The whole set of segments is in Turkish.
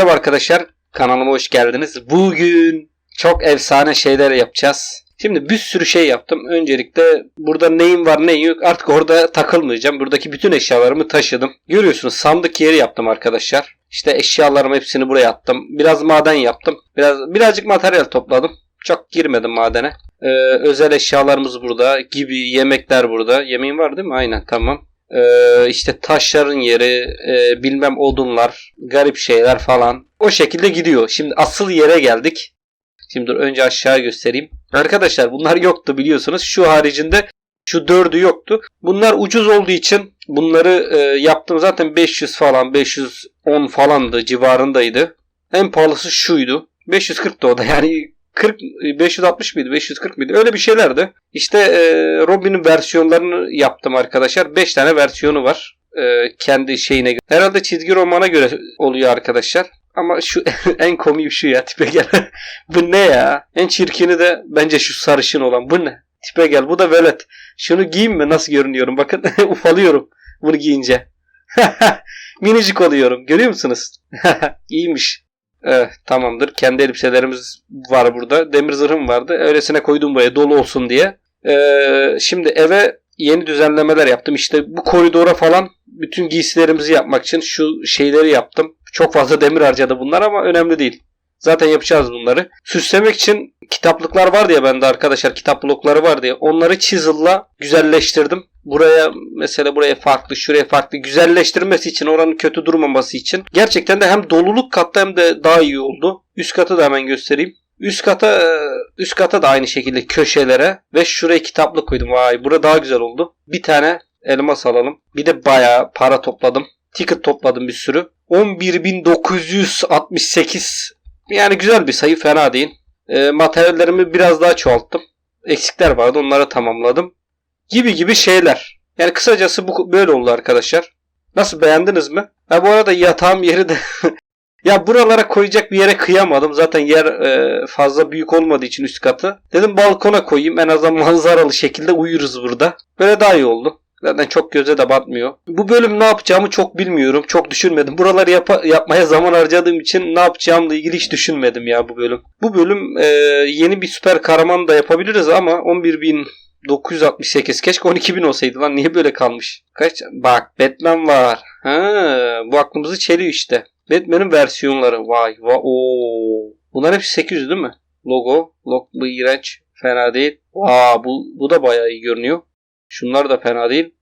Merhaba arkadaşlar, kanalıma hoş geldiniz. Bugün çok efsane şeyler yapacağız. Şimdi bir sürü şey yaptım. Öncelikle burada neyim var neyim yok artık orada takılmayacağım. Buradaki bütün eşyalarımı taşıdım. Görüyorsunuz sandık yeri yaptım arkadaşlar. İşte eşyalarımı hepsini buraya attım. Biraz maden yaptım. Biraz birazcık materyal topladım. Çok girmedim madene. Ee, özel eşyalarımız burada gibi yemekler burada. Yemeğim var değil mi? Aynen tamam. Ee, işte taşların yeri, e, bilmem odunlar, garip şeyler falan. O şekilde gidiyor. Şimdi asıl yere geldik. Şimdi dur önce aşağı göstereyim. Arkadaşlar bunlar yoktu biliyorsunuz. Şu haricinde şu dördü yoktu. Bunlar ucuz olduğu için bunları e, yaptım. Zaten 500 falan 510 falandı civarındaydı. En pahalısı şuydu. 540 da o da yani 40 560 mıydı 540 mıydı öyle bir şeylerdi. İşte e, Robin'in versiyonlarını yaptım arkadaşlar. 5 tane versiyonu var. E, kendi şeyine göre. Herhalde çizgi romana göre oluyor arkadaşlar. Ama şu en komiği şu ya tipe gel. bu ne ya? En çirkini de bence şu sarışın olan. Bu ne? Tipe gel. Bu da velet. Şunu giyeyim mi? Nasıl görünüyorum? Bakın ufalıyorum bunu giyince. Minicik oluyorum. Görüyor musunuz? İyiymiş. Evet, tamamdır. Kendi elbiselerimiz var burada. Demir zırhım vardı. Öylesine koydum buraya dolu olsun diye. Ee, şimdi eve yeni düzenlemeler yaptım. İşte bu koridora falan bütün giysilerimizi yapmak için şu şeyleri yaptım. Çok fazla demir harcadı bunlar ama önemli değil. Zaten yapacağız bunları. Süslemek için kitaplıklar vardı ya bende arkadaşlar. Kitap blokları vardı ya. Onları chisel'la güzelleştirdim. Buraya mesela buraya farklı, şuraya farklı güzelleştirmesi için, oranın kötü durmaması için. Gerçekten de hem doluluk katta hem de daha iyi oldu. Üst katı da hemen göstereyim. Üst kata üst kata da aynı şekilde köşelere ve şuraya kitaplık koydum. Vay bura daha güzel oldu. Bir tane elmas alalım. Bir de bayağı para topladım. Ticket topladım bir sürü. 11.968 yani güzel bir sayı fena değil. E, materyallerimi biraz daha çoğalttım. Eksikler vardı onları tamamladım. Gibi gibi şeyler. Yani kısacası bu böyle oldu arkadaşlar. Nasıl beğendiniz mi? Ha bu arada yatağım yeri de ya buralara koyacak bir yere kıyamadım. Zaten yer e, fazla büyük olmadığı için üst katı. Dedim balkona koyayım en azından manzaralı şekilde uyuruz burada. Böyle daha iyi oldu. Zaten çok göze de batmıyor. Bu bölüm ne yapacağımı çok bilmiyorum. Çok düşünmedim. Buraları yapa- yapmaya zaman harcadığım için ne yapacağımla ilgili hiç düşünmedim ya bu bölüm. Bu bölüm e, yeni bir süper kahraman da yapabiliriz ama 11.968 keşke 12.000 olsaydı lan niye böyle kalmış? Kaç? Bak Batman var. Ha, bu aklımızı çeliyor işte. Batman'in versiyonları. Vay vay ooo. Bunlar hepsi 800 değil mi? Logo. Log bu iğrenç. Fena değil. Aa bu, bu da bayağı iyi görünüyor. Şunlar da fena değil.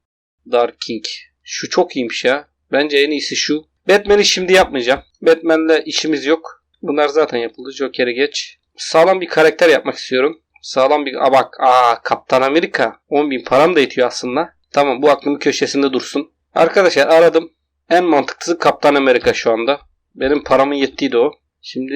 Dark King. Şu çok iyiymiş ya. Bence en iyisi şu. Batman'i şimdi yapmayacağım. Batman'le işimiz yok. Bunlar zaten yapıldı. Joker'i geç. Sağlam bir karakter yapmak istiyorum. Sağlam bir... Aa bak. Aa Kaptan Amerika. 10.000 param da yetiyor aslında. Tamam bu aklımın köşesinde dursun. Arkadaşlar aradım. En mantıklısı Kaptan Amerika şu anda. Benim paramın yettiği de o. Şimdi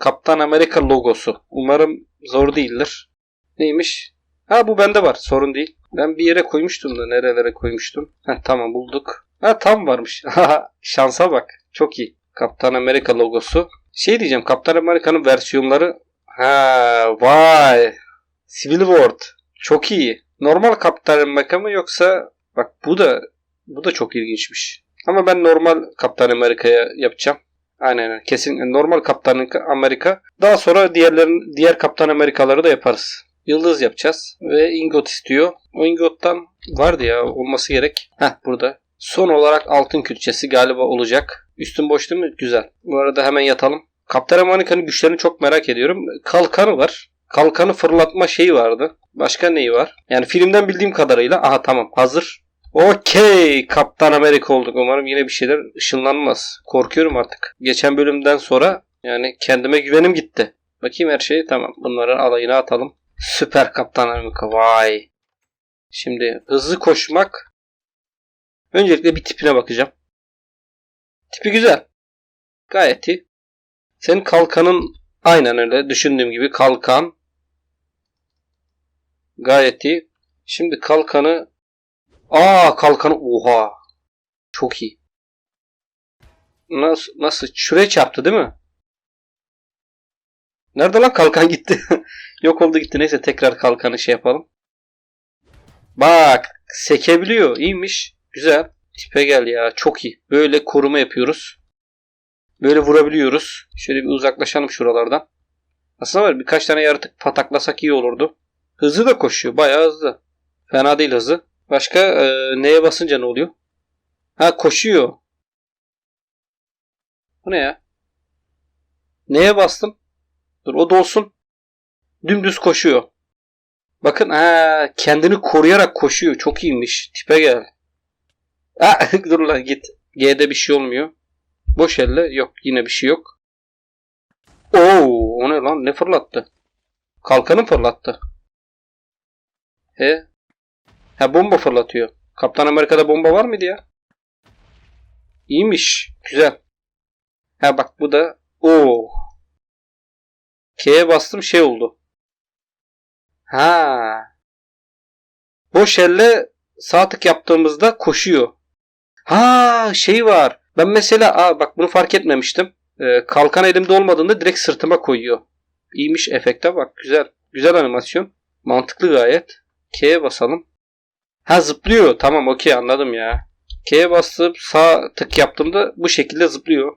Kaptan Amerika logosu. Umarım zor değildir. Neymiş? Ha bu bende var. Sorun değil. Ben bir yere koymuştum da nerelere koymuştum. Heh, tamam bulduk. Ha tam varmış. Şansa bak. Çok iyi. Kaptan Amerika logosu. Şey diyeceğim Kaptan Amerika'nın versiyonları. Ha vay. Civil War. Çok iyi. Normal Kaptan Amerika mı yoksa bak bu da bu da çok ilginçmiş. Ama ben normal Kaptan Amerika'ya yapacağım. Aynen. Kesin normal Kaptan Amerika. Daha sonra diğerlerin diğer Kaptan Amerikaları da yaparız. Yıldız yapacağız ve ingot istiyor. O ingottan vardı ya olması gerek. Heh burada. Son olarak altın külçesi galiba olacak. Üstün boş değil mi? Güzel. Bu arada hemen yatalım. Kaptan Amerika'nın güçlerini çok merak ediyorum. Kalkanı var. Kalkanı fırlatma şeyi vardı. Başka neyi var? Yani filmden bildiğim kadarıyla. Aha tamam hazır. Okey. Kaptan Amerika olduk. Umarım yine bir şeyler ışınlanmaz. Korkuyorum artık. Geçen bölümden sonra yani kendime güvenim gitti. Bakayım her şey tamam. Bunları alayına atalım. Süper Kaptan Amerika. Vay. Şimdi hızlı koşmak. Öncelikle bir tipine bakacağım. Tipi güzel. Gayet iyi. Senin kalkanın aynen öyle. Düşündüğüm gibi kalkan. Gayet iyi. Şimdi kalkanı Aa kalkanı oha. Çok iyi. Nasıl nasıl şuraya çarptı değil mi? Nerede lan kalkan gitti? Yok oldu gitti. Neyse tekrar kalkanı şey yapalım. Bak sekebiliyor. İyiymiş. Güzel. Tipe gel ya. Çok iyi. Böyle koruma yapıyoruz. Böyle vurabiliyoruz. Şöyle bir uzaklaşalım şuralardan. Aslında var birkaç tane yaratık pataklasak iyi olurdu. Hızlı da koşuyor. Bayağı hızlı. Fena değil hızı. Başka e, neye basınca ne oluyor? Ha koşuyor. Bu ne ya? Neye bastım? Dur o dolsun. Dümdüz koşuyor. Bakın ha kendini koruyarak koşuyor. Çok iyiymiş. Tipe gel. Ha, dur lan git. G'de bir şey olmuyor. Boş elle. Yok yine bir şey yok. Oo, o ne lan? Ne fırlattı? Kalkanı fırlattı. He? Ha bomba fırlatıyor. Kaptan Amerika'da bomba var mıydı ya? İyiymiş. Güzel. Ha bak bu da Oo. K'ye bastım şey oldu. Ha. Boş elle sağ tık yaptığımızda koşuyor. Ha şey var. Ben mesela aa bak bunu fark etmemiştim. Ee, kalkan elimde olmadığında direkt sırtıma koyuyor. İyiymiş efekte bak güzel. Güzel animasyon. Mantıklı gayet. K'ye basalım. Ha zıplıyor. Tamam okey anladım ya. K'ye bastım sağ tık yaptığımda bu şekilde zıplıyor.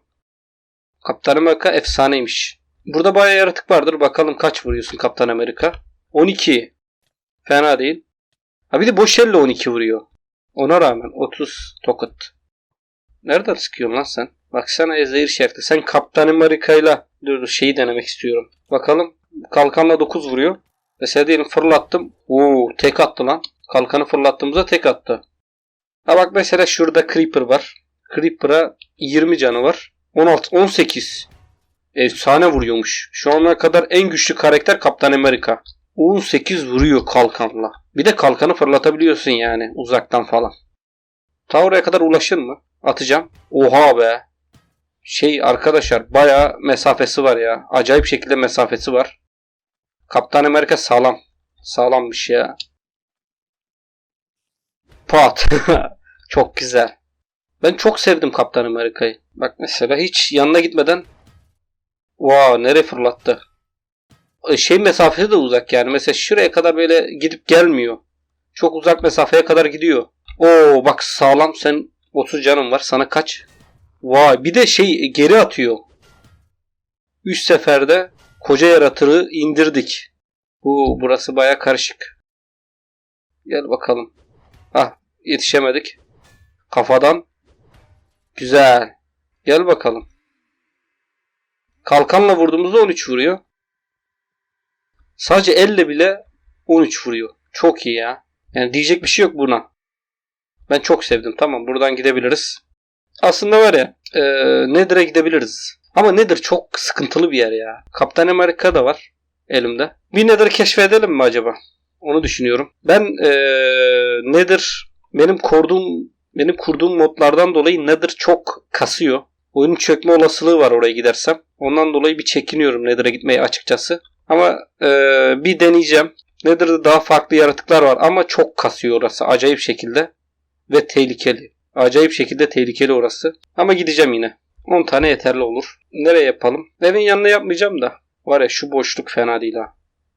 Kaptan Amerika efsaneymiş. Burada bayağı yaratık vardır. Bakalım kaç vuruyorsun Kaptan Amerika. 12. Fena değil. Ha bir de boş elle 12 vuruyor. Ona rağmen 30 tokat. Nereden sıkıyorsun lan sen? Baksana Ezreal şerifte. Sen Kaptan Amerika'yla dur dur şeyi denemek istiyorum. Bakalım kalkanla 9 vuruyor. Mesela diyelim fırlattım. Oo tek attı lan. Kalkanı fırlattığımızda tek attı. Ha bak mesela şurada Creeper var. Creeper'a 20 canı var. 16, 18. Efsane vuruyormuş. Şu ana kadar en güçlü karakter Kaptan Amerika. 18 vuruyor kalkanla. Bir de kalkanı fırlatabiliyorsun yani uzaktan falan. Ta oraya kadar ulaşır mı? Atacağım. Oha be. Şey arkadaşlar baya mesafesi var ya. Acayip şekilde mesafesi var. Kaptan Amerika sağlam. Sağlammış ya. Pat. çok güzel. Ben çok sevdim Kaptan Amerika'yı. Bak mesela hiç yanına gitmeden Wow nereye fırlattı? E, Şey mesafesi de uzak yani. Mesela şuraya kadar böyle gidip gelmiyor. Çok uzak mesafeye kadar gidiyor. Oo bak sağlam sen 30 canın var. Sana kaç? Vay bir de şey geri atıyor. 3 seferde koca yaratığı indirdik. Bu burası baya karışık. Gel bakalım. Ah yetişemedik. Kafadan. Güzel. Gel bakalım. Kalkanla vurduğumuzda 13 vuruyor. Sadece elle bile 13 vuruyor. Çok iyi ya. Yani diyecek bir şey yok buna. Ben çok sevdim. Tamam buradan gidebiliriz. Aslında var ya e, Nether'e gidebiliriz. Ama Nether çok sıkıntılı bir yer ya. Kaptan Amerika da var elimde. Bir Nether'ı keşfedelim mi acaba? Onu düşünüyorum. Ben e, Nether benim kurduğum benim kurduğum modlardan dolayı Nether çok kasıyor. Oyunun çökme olasılığı var oraya gidersem. Ondan dolayı bir çekiniyorum Nether'a gitmeye açıkçası. Ama e, bir deneyeceğim. Nether'da daha farklı yaratıklar var ama çok kasıyor orası acayip şekilde. Ve tehlikeli. Acayip şekilde tehlikeli orası. Ama gideceğim yine. 10 tane yeterli olur. Nereye yapalım? Evin yanına yapmayacağım da. Var ya şu boşluk fena değil ha.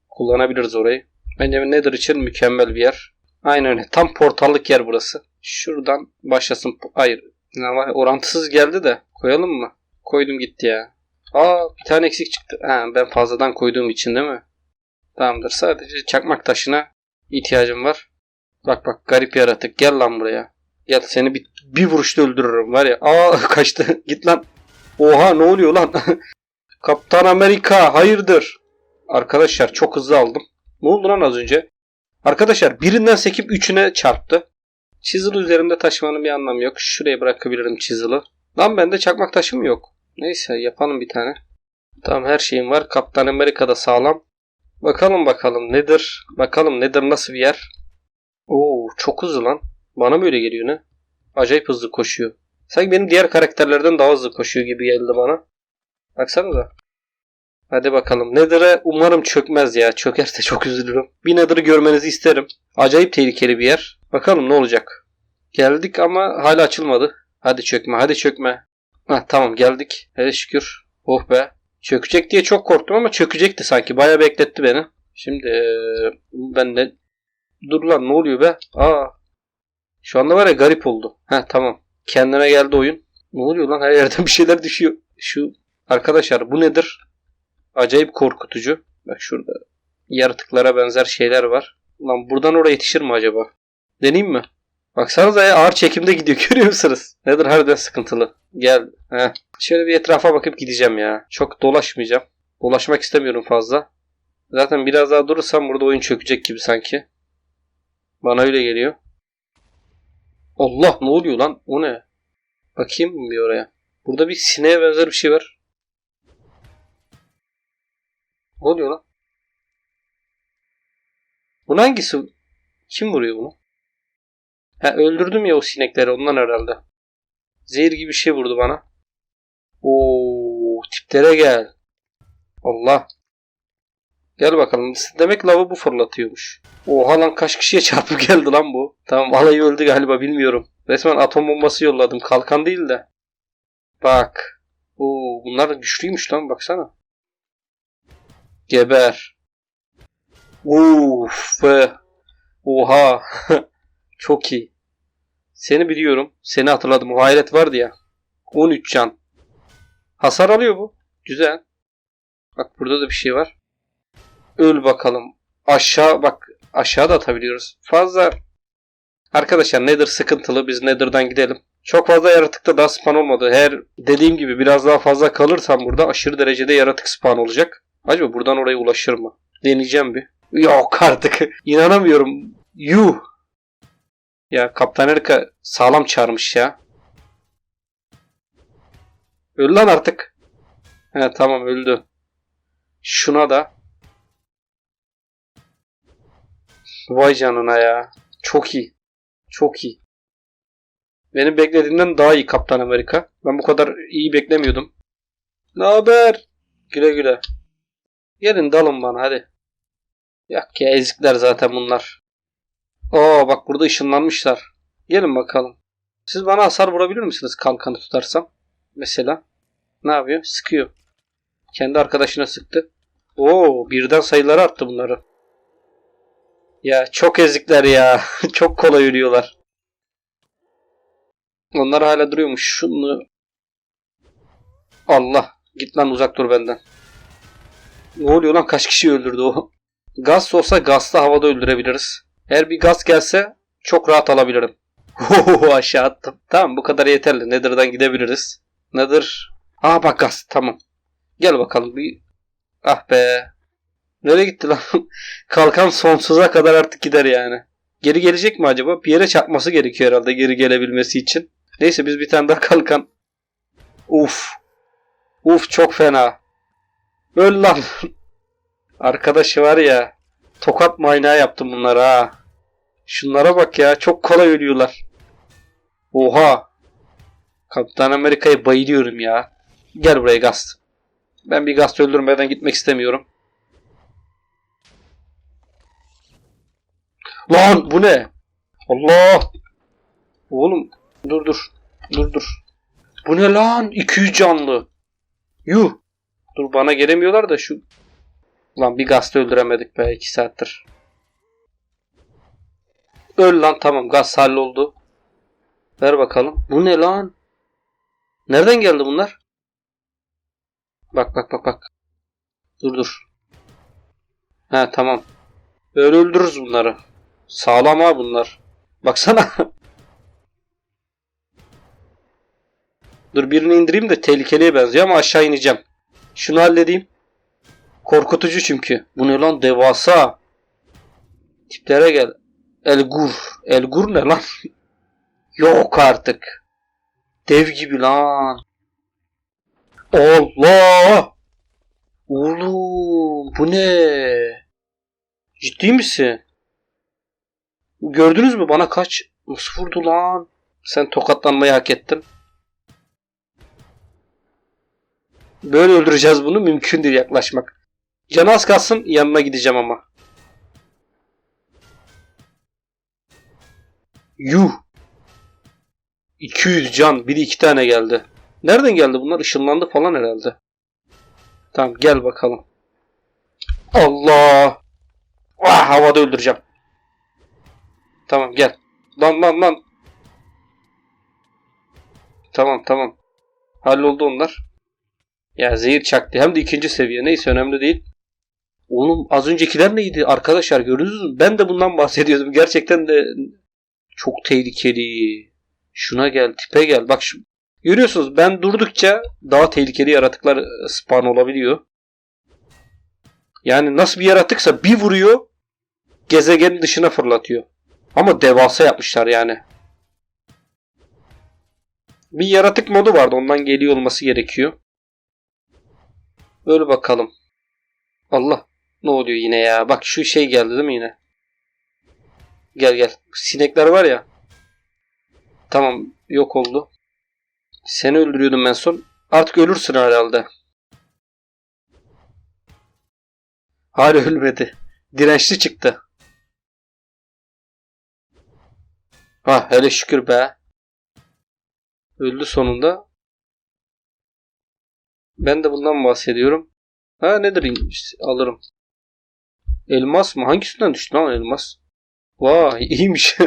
Kullanabiliriz orayı. Bence Nether için mükemmel bir yer. Aynen öyle. Tam portallık yer burası. Şuradan başlasın. Hayır. Orantısız geldi de. Koyalım mı? Koydum gitti ya. Aa bir tane eksik çıktı. Ha, ben fazladan koyduğum için değil mi? Tamamdır. Sadece çakmak taşına ihtiyacım var. Bak bak garip yaratık. Gel lan buraya. Gel seni bir, bir vuruşta öldürürüm var ya. Aa kaçtı. Git lan. Oha ne oluyor lan? Kaptan Amerika hayırdır? Arkadaşlar çok hızlı aldım. Ne oldu lan az önce? Arkadaşlar birinden sekip üçüne çarptı. Çizili üzerinde taşımanın bir anlamı yok. Şuraya bırakabilirim çizili. Lan bende çakmak taşım yok. Neyse yapalım bir tane. Tamam her şeyim var. Kaptan Amerika'da sağlam. Bakalım bakalım nedir? Bakalım nedir nasıl bir yer? Oo çok hızlı lan. Bana böyle geliyor ne? Acayip hızlı koşuyor. Sanki benim diğer karakterlerden daha hızlı koşuyor gibi geldi bana. Baksanıza. Hadi bakalım. Nether'e umarım çökmez ya. Çökerse çok üzülürüm. Bir Nether'ı görmenizi isterim. Acayip tehlikeli bir yer. Bakalım ne olacak. Geldik ama hala açılmadı. Hadi çökme hadi çökme. Heh, tamam geldik. Hele şükür. Oh be. Çökecek diye çok korktum ama çökecekti sanki. Bayağı bekletti beni. Şimdi ee, ben de... Dur lan ne oluyor be? Aa. Şu anda var ya garip oldu. Heh tamam. Kendine geldi oyun. Ne oluyor lan her yerden bir şeyler düşüyor. Şu arkadaşlar bu nedir? Acayip korkutucu. Bak şurada yaratıklara benzer şeyler var. Lan buradan oraya yetişir mi acaba? Deneyeyim mi? Baksanıza ya ağır çekimde gidiyor görüyor musunuz? Nedir harbiden sıkıntılı. Gel. Heh. Şöyle bir etrafa bakıp gideceğim ya. Çok dolaşmayacağım. Dolaşmak istemiyorum fazla. Zaten biraz daha durursam burada oyun çökecek gibi sanki. Bana öyle geliyor. Allah ne oluyor lan? O ne? Bakayım bir oraya? Burada bir sineğe benzer bir şey var. Ne oluyor lan? Bu hangisi? Kim vuruyor bunu? Ha öldürdüm ya o sinekleri ondan herhalde. Zehir gibi bir şey vurdu bana. Oo tiplere gel. Allah. Gel bakalım. Demek lavı bu fırlatıyormuş. Oha lan kaç kişiye çarpıp geldi lan bu. Tamam alayı öldü galiba bilmiyorum. Resmen atom bombası yolladım. Kalkan değil de. Bak. Oo bunlar güçlüymüş lan baksana. Geber. Uf. Oha. Çok iyi. Seni biliyorum. Seni hatırladım. O hayret vardı ya. 13 can. Hasar alıyor bu. Güzel. Bak burada da bir şey var. Öl bakalım. Aşağı bak. Aşağı da atabiliyoruz. Fazla Arkadaşlar Nether sıkıntılı. Biz Nether'dan gidelim. Çok fazla yaratıkta daha spawn olmadı. Eğer dediğim gibi biraz daha fazla kalırsam burada aşırı derecede yaratık spawn olacak. Acaba buradan oraya ulaşır mı? Deneyeceğim bir. Yok artık. İnanamıyorum. Yuh. Ya Kaptan Erika sağlam çağırmış ya. Öl lan artık. He tamam öldü. Şuna da. Vay canına ya. Çok iyi. Çok iyi. Benim beklediğimden daha iyi Kaptan Amerika. Ben bu kadar iyi beklemiyordum. Ne haber? Güle güle. Gelin dalın bana hadi. Yak ya ezikler zaten bunlar. Oo bak burada ışınlanmışlar. Gelin bakalım. Siz bana hasar vurabilir misiniz kalkanı tutarsam? Mesela. Ne yapıyor? Sıkıyor. Kendi arkadaşına sıktı. Oo birden sayıları arttı bunları. Ya çok ezikler ya. çok kolay ölüyorlar. Onlar hala duruyormuş. Şunu... Allah. Git lan uzak dur benden. Ne oluyor lan? Kaç kişi öldürdü o? Gaz olsa gazla havada öldürebiliriz. Eğer bir gaz gelse çok rahat alabilirim. Oho aşağı attım. Tamam bu kadar yeterli. Nether'dan gidebiliriz. Nether. Aa bak gaz. Tamam. Gel bakalım. Bir... Ah be. Nereye gitti lan? Kalkan sonsuza kadar artık gider yani. Geri gelecek mi acaba? Bir yere çarpması gerekiyor herhalde geri gelebilmesi için. Neyse biz bir tane daha kalkan. Uf. Uf çok fena. Öl lan. Arkadaşı var ya. Tokat manyağı yaptım bunlara ha. Şunlara bak ya. Çok kolay ölüyorlar. Oha. Kaptan Amerika'ya bayılıyorum ya. Gel buraya Gast. Ben bir Gast öldürmeden gitmek istemiyorum. Lan bu ne? Allah. Oğlum dur dur. Dur dur. Bu ne lan? 200 canlı. Yuh. Dur bana gelemiyorlar da şu. Lan bir gazete öldüremedik be 2 saattir. Öl lan tamam gaz halloldu. Ver bakalım. Bu ne lan? Nereden geldi bunlar? Bak bak bak bak. Dur dur. He tamam. Öyle öldürürüz bunları. Sağlam ha bunlar. Baksana. Dur birini indireyim de tehlikeliye benziyor ama aşağı ineceğim. Şunu halledeyim. Korkutucu çünkü. Bu ne lan devasa. Tiplere gel. Elgur. Elgur ne lan? Yok artık. Dev gibi lan. Allah! Oğlum bu ne? Ciddi misin? Gördünüz mü bana kaç? Nasıl vurdu lan? Sen tokatlanmayı hak ettin. Böyle öldüreceğiz bunu. Mümkün değil yaklaşmak. Canı az kalsın yanına gideceğim ama. Yuh. 200 can. Biri iki tane geldi. Nereden geldi bunlar? Işınlandı falan herhalde. Tamam gel bakalım. Allah. Ah, havada öldüreceğim. Tamam gel. Lan lan lan. Tamam tamam. Halloldu onlar. Ya zehir çaktı. Hem de ikinci seviye. Neyse önemli değil. Oğlum az öncekiler neydi arkadaşlar gördünüz mü? Ben de bundan bahsediyordum. Gerçekten de çok tehlikeli. Şuna gel, tipe gel. Bak şu görüyorsunuz ben durdukça daha tehlikeli yaratıklar e, spawn olabiliyor. Yani nasıl bir yaratıksa bir vuruyor gezegenin dışına fırlatıyor. Ama devasa yapmışlar yani. Bir yaratık modu vardı. Ondan geliyor olması gerekiyor. Öyle bakalım. Allah. Ne oluyor yine ya? Bak şu şey geldi değil mi yine? Gel gel. Sinekler var ya. Tamam yok oldu. Seni öldürüyordum ben son. Artık ölürsün herhalde. Hala ölmedi. Dirençli çıktı. Ha hele şükür be. Öldü sonunda. Ben de bundan bahsediyorum. Ha nedir alırım. Elmas mı? Hangisinden düştü lan elmas? Vay iyiymiş.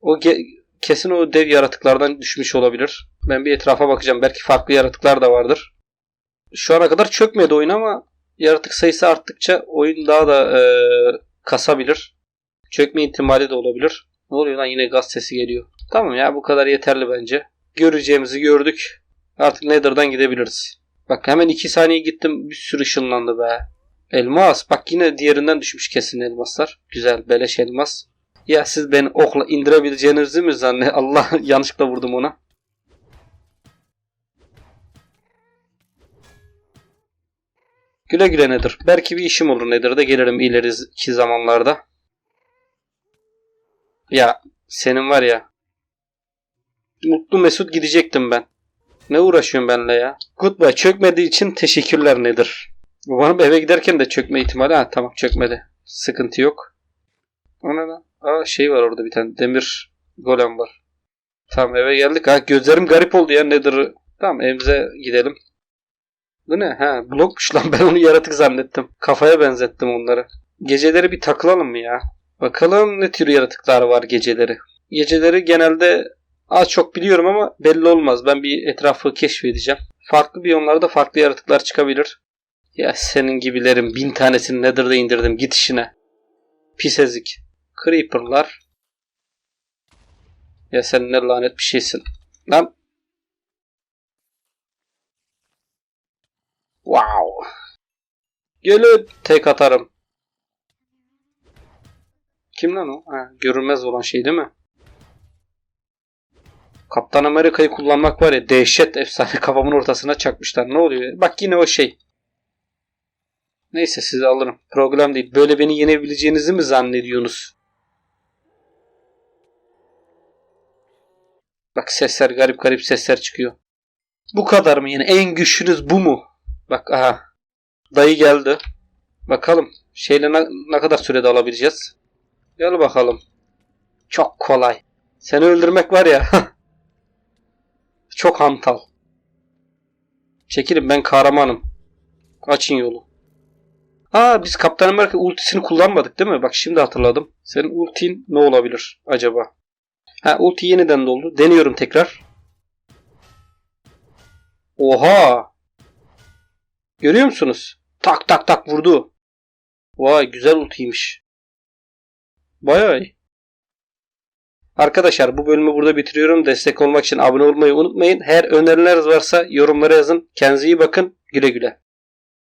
o ge- kesin o dev yaratıklardan düşmüş olabilir. Ben bir etrafa bakacağım. Belki farklı yaratıklar da vardır. Şu ana kadar çökmedi oyun ama yaratık sayısı arttıkça oyun daha da e, kasabilir. Çökme ihtimali de olabilir. Ne oluyor lan yine gaz sesi geliyor. Tamam ya bu kadar yeterli bence. Göreceğimizi gördük. Artık Nether'dan gidebiliriz. Bak hemen 2 saniye gittim bir sürü ışınlandı be. Elmas. Bak yine diğerinden düşmüş kesin elmaslar. Güzel beleş elmas. Ya siz beni okla indirebileceğinizi mi zanne? Allah yanlışlıkla vurdum ona. Güle güle nedir? Belki bir işim olur nedir de gelirim ileriki zamanlarda. Ya senin var ya. Mutlu Mesut gidecektim ben. Ne uğraşıyorsun benimle ya? Goodbye. Çökmediği için teşekkürler nedir? Umarım eve giderken de çökme ihtimali. Ha tamam çökmedi. Sıkıntı yok. O ne lan? Aa şey var orada bir tane. Demir golem var. Tamam eve geldik. Ha gözlerim garip oldu ya nedir? Tamam evimize gidelim. Bu ne? Ha blokmuş lan ben onu yaratık zannettim. Kafaya benzettim onları. Geceleri bir takılalım mı ya? Bakalım ne tür yaratıklar var geceleri. Geceleri genelde az çok biliyorum ama belli olmaz. Ben bir etrafı keşfedeceğim. Farklı biyomlarda farklı yaratıklar çıkabilir. Ya senin gibilerin bin tanesini Nether'da indirdim git işine. Pis ezik. Creeper'lar. Ya sen ne lanet bir şeysin. Lan. Wow. Gelin tek atarım. Kim lan o? Ha, görünmez olan şey değil mi? Kaptan Amerika'yı kullanmak var ya dehşet efsane kafamın ortasına çakmışlar. Ne oluyor? Bak yine o şey. Neyse sizi alırım. Problem değil. Böyle beni yenebileceğinizi mi zannediyorsunuz? Bak sesler garip garip sesler çıkıyor. Bu kadar mı yine? En güçlünüz bu mu? Bak aha. Dayı geldi. Bakalım şeyle ne, ne kadar sürede alabileceğiz? Gel bakalım. Çok kolay. Seni öldürmek var ya. Çok hantal. Çekilin ben kahramanım. Açın yolu. Aa biz Kaptan Amerika ultisini kullanmadık değil mi? Bak şimdi hatırladım. Senin ultin ne olabilir acaba? Ha ulti yeniden doldu. Deniyorum tekrar. Oha! Görüyor musunuz? Tak tak tak vurdu. Vay güzel ultiymiş. Bayağı iyi. Arkadaşlar bu bölümü burada bitiriyorum. Destek olmak için abone olmayı unutmayın. Eğer önerileriniz varsa yorumlara yazın. Kendinize iyi bakın. Güle güle.